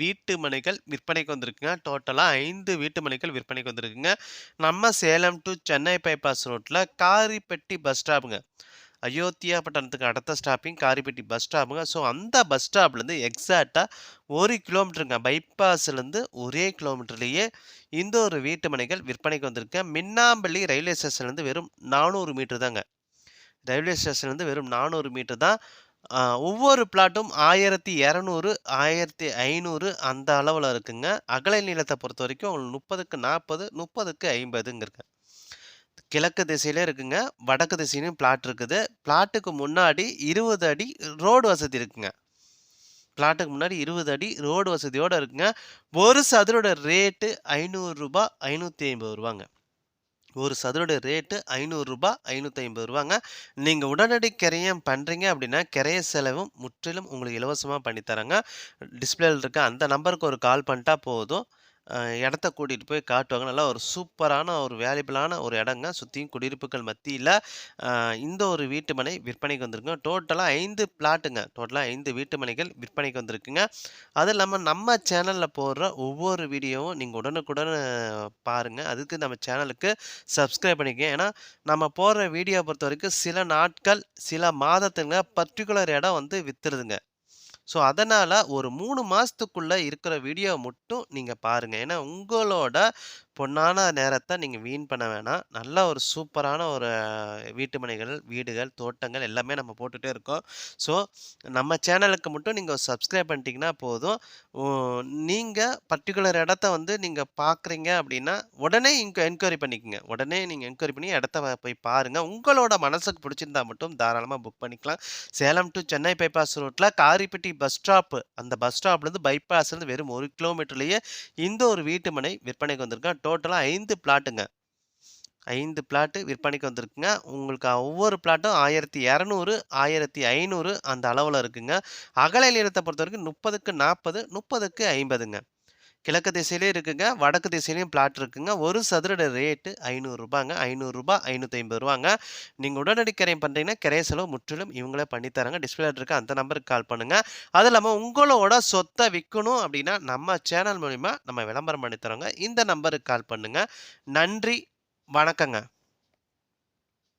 வீட்டு மனைகள் விற்பனைக்கு வந்திருக்குங்க. டோட்டலாக ஐந்து வீட்டு மனைகள் விற்பனைக்கு வந்திருக்குங்க. நம்ம சேலம் டு சென்னை பைபாஸ் ரோட்டில் காரிப்பட்டி பஸ் ஸ்டாப்புங்க. அயோத்தியா பட்டணத்துக்கு அடுத்த ஸ்டாப்பிங் காரிப்பட்டி பஸ் ஸ்டாப்புங்க. ஸோ அந்த பஸ் ஸ்டாப்லேருந்து எக்ஸாக்டாக ஒரு கிலோமீட்டருங்க. பைபாஸ்லேருந்து ஒரே கிலோமீட்டர்லேயே இந்த ஒரு வீட்டு மனைகள் விற்பனைக்கு வந்திருக்கு மின்னாம்பள்ளி ரயில்வே ஸ்டேஷன்லேருந்து வெறும் நானூறு மீட்டர் தாங்க. ரயில்வே ஸ்டேஷன்லேருந்து வெறும் நானூறு மீட்டர் தான் ஒவ்வொரு பிளாட்டும் ஆயிரத்தி இரநூறு ஆயிரத்தி ஐநூறு அந்த அளவில் இருக்குங்க. அகலை நீளத்தை பொறுத்த வரைக்கும் உங்களுக்கு முப்பதுக்கு நாற்பது முப்பதுக்கு ஐம்பதுங்க இருக்கு கிழக்கு திசையிலே இருக்குங்க வடக்கு திசையிலும் பிளாட் இருக்குது. பிளாட்டுக்கு முன்னாடி இருபது அடி ரோடு வசதி இருக்குங்க. பிளாட்டுக்கு முன்னாடி இருபது அடி ரோடு வசதியோடு இருக்குங்க. ஒரு சதுரோட ரேட்டு ஐநூறுரூபா ஐநூற்றி ஐம்பது ரூபாங்க. ஒரு சதுரோட ரேட்டு ஐநூறுரூபா ஐநூற்றி ஐம்பது ரூபாங்க. நீங்கள் உடனடி கிரையம் பண்ணுறீங்க அப்படின்னா கிரைய செலவும் முற்றிலும் உங்களுக்கு இலவசமாக பண்ணித்தராங்க. டிஸ்பிளேயில் இருக்க அந்த நம்பருக்கு ஒரு கால் பண்ணிட்டா போதும். இடத்த கூட்டிகிட்டு போய் காட்டுவாங்க. நல்லா ஒரு சூப்பரான ஒரு வேல்யூபிளான ஒரு இடங்க. சுற்றியும் குடியிருப்புகள் மத்தியில் இந்த ஒரு வீட்டு மனை விற்பனைக்கு வந்திருக்குங்க. டோட்டலாக ஐந்து பிளாட்டுங்க. டோட்டலாக ஐந்து வீட்டு மனைகள் விற்பனைக்கு வந்திருக்குங்க. அது இல்லாமல் நம்ம சேனலில் போடுற ஒவ்வொரு வீடியோவும் நீங்கள் உடனுக்குடன் பாருங்கள் அதுக்கு நம்ம சேனலுக்கு சப்ஸ்கிரைப் பண்ணிக்கங்க. ஏன்னா நம்ம போடுற வீடியோ பொறுத்த வரைக்கும் சில நாட்கள் சில மாதத்துங்க பர்டிகுலர் இடம் வந்து விற்றுருதுங்க ஸோ அதனால் ஒரு மூணு மாதத்துக்குள்ளே இருக்கிற வீடியோ மட்டும் நீங்கள் பாருங்கள் ஏன்னா உங்களோட பொன்னான நேரத்தை நீங்கள் வீண் பண்ண வேணாம். நல்ல ஒரு சூப்பரான ஒரு வீட்டு மனைகள் வீடுகள் தோட்டங்கள் எல்லாமே நம்ம போட்டுகிட்டே இருக்கோம். ஸோ நம்ம சேனலுக்கு மட்டும் நீங்கள் சப்ஸ்கிரைப் பண்ணிட்டீங்கன்னா போதும். நீங்கள் பர்டிகுலர் இடத்த வந்து நீங்கள் பார்க்குறீங்க அப்படின்னா உடனே இங்கே என்கொயரி பண்ணிக்கோங்க. உடனே நீங்கள் என்கொயரி பண்ணி இடத்த போய் பாருங்கள் உங்களோட மனசுக்கு பிடிச்சிருந்தா மட்டும் தாராளமாக புக் பண்ணிக்கலாம். சேலம் டு சென்னை பைபாஸ் ரோட்டில் காரிப்பட்டி பஸ் ஸ்டாப்பு அந்த பஸ் ஸ்டாப்லேருந்து பைபாஸ்லேருந்து வெறும் ஒரு கிலோமீட்டர்லேயே இந்த ஒரு வீட்டு மனை விற்பனைக்கு வந்திருக்கேன். டோட்டலாக ஐந்து பிளாட்டுங்க. ஐந்து பிளாட்டு விற்பனைக்கு வந்திருக்குங்க. உங்களுக்கு ஒவ்வொரு பிளாட்டும் ஆயிரத்தி இரநூறு ஆயிரத்தி ஐநூறு அந்த அளவில் இருக்குங்க. அகலை நீளத்தை பொறுத்த வரைக்கும் முப்பதுக்கு நாற்பது முப்பதுக்கு ஐம்பதுங்க. கிழக்கு திசையிலே இருக்குங்க வடக்கு திசையிலையும் பிளாட் இருக்குங்க. ஒரு சதுரட ரேட்டு ஐநூறுரூபாங்க ஐநூறுரூபா ஐநூற்றி ஐம்பது ரூபாங்க. நீங்கள் உடனடி கரையம் பண்ணுறீங்கன்னா கிரைய செலவு முற்றிலும் இவங்களே பண்ணித்தராங்க டிஸ்பிளே இருக்க அந்த நம்பருக்கு கால் பண்ணுங்கள் அது இல்லாமல் உங்களோட சொத்தை விற்கணும் அப்படின்னா நம்ம சேனல் மூலிமா நம்ம விளம்பரம் பண்ணி தரோங்க இந்த நம்பருக்கு கால் பண்ணுங்கள் நன்றி. வணக்கங்க.